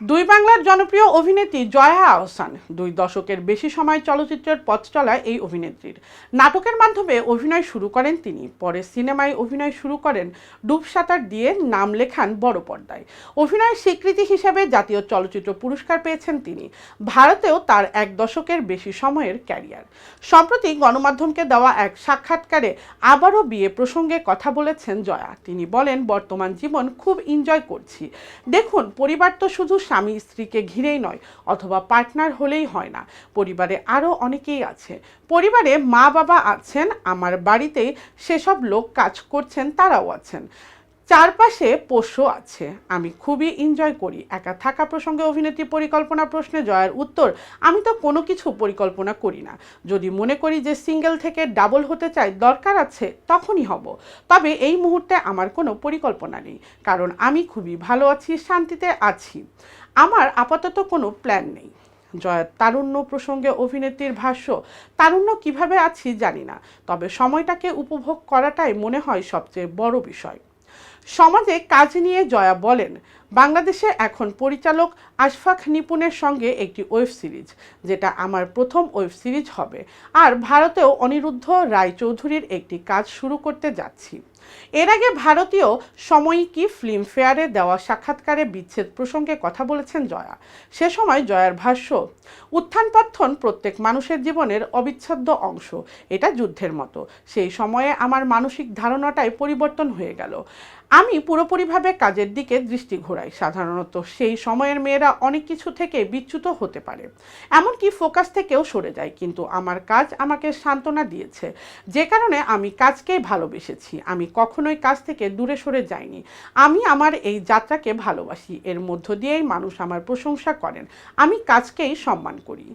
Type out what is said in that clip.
দুই বাংলার জনপ্রিয় অভিনেত্রী জয়া আহসান। দুই দশকের বেশি সময় চলচ্চিত্রের পথ চলায় এই অভিনেত্রীর। নাটকের মাধ্যমে অভিনয় শুরু করেন তিনি। পরে সিনেমায় অভিনয় শুরু করেন ডুবসাঁতার দিয়ে নাম লেখান বড় পর্দায়। অভিনয়ের স্বীকৃতি হিসেবে জাতীয় চলচ্চিত্র পুরস্কার পেয়েছেন তিনি। ভারতেও তার এক দশকের বেশি সময়ের ক্যারিয়ার। সম্প্রতি গণমাধ্যমকে দেওয়া এক সাক্ষাৎকারে আবারও বিয়ে প্রসঙ্গে কথা বলেছেন জয়া। তিনি বলেন, বর্তমান জীবন খুব এনজয় করছি। দেখুন, পরিবার তো শুধু স্বামী স্ত্রীকে ঘিরেই নয়, অথবা পার্টনার হলেই হয় না। পরিবারে আরও অনেকেই আছে। পরিবারে মা বাবা আছেন, আমার বাড়িতে সেসব লোক কাজ করছেন, তারাও আছেন। চারপাশে পোষ্য আছে। আমি খুবই এনজয় করি। একা থাকা প্রসঙ্গে অভিনেত্রী পরিকল্পনা প্রশ্নে জয়ের উত্তর আমি তো কোনো কিছু পরিকল্পনা করি না। যদি মনে করি যে সিঙ্গেল থেকে ডাবল হতে চাই দরকার আছে, তখনই হব। তবে এই মুহূর্তে আমার কোনো পরিকল্পনা নেই। কারণ আমি খুবই ভালো আছি, শান্তিতে আছি। আমার আপাতত কোনো প্ল্যান নেই। জয়ের তারুণ্য প্রসঙ্গে অভিনেত্রীর ভাষ্য, তারুণ্য কীভাবে আছি জানি না। তবে সময়টাকে উপভোগ করাটাই মনে হয় সবচেয়ে বড় বিষয়। সমাজে কাজ নিয়ে জয়া বলেন। বাংলাদেশে এখন পরিচালক আশফাক নিপুণের সঙ্গে একটি ওয়েব সিরিজ, যেটা আমার প্রথম ওয়েব সিরিজ হবে। আর ভারতেও অনিরুদ্ধ রায়চৌধুরীর একটি কাজ শুরু করতে যাচ্ছি। এর আগে ভারতীয় সময়িকী ফিল্মফেয়ারে দেওয়া সাক্ষাৎকারে বিচ্ছেদ প্রসঙ্গে কথা বলেছেন জয়া? সে সময় জয়ার ভাষ্য, উত্থান পত্থন প্রত্যেক মানুষের জীবনের অবিচ্ছেদ্য অংশ, এটা যুদ্ধের মতো। সেই সময়ে আমার মানসিক ধারণাটাই পরিবর্তন হয়ে গেল। আমি পুরোপুরিভাবে কাজের দিকে দৃষ্টি ঘোরাই। সাধারণত সেই সময়ের মেয়েরা অনেক কিছু থেকে বিচ্যুত হতে পারে। এমনকি ফোকাস থেকেও সরে যায়, কিন্তু আমার কাজ আমাকে সান্ত্বনা দিয়েছে। যে কারণে আমি কাজকেই ভালোবেসেছি। আমি কখনোই কাজ থেকে দূরে সরে যায়নি আমি আমার এই যাত্রাকে ভালোবাসি। এর মধ্য দিয়েই মানুষ আমার প্রশংসা করেন। আমি কাজকেই সম্মান করি।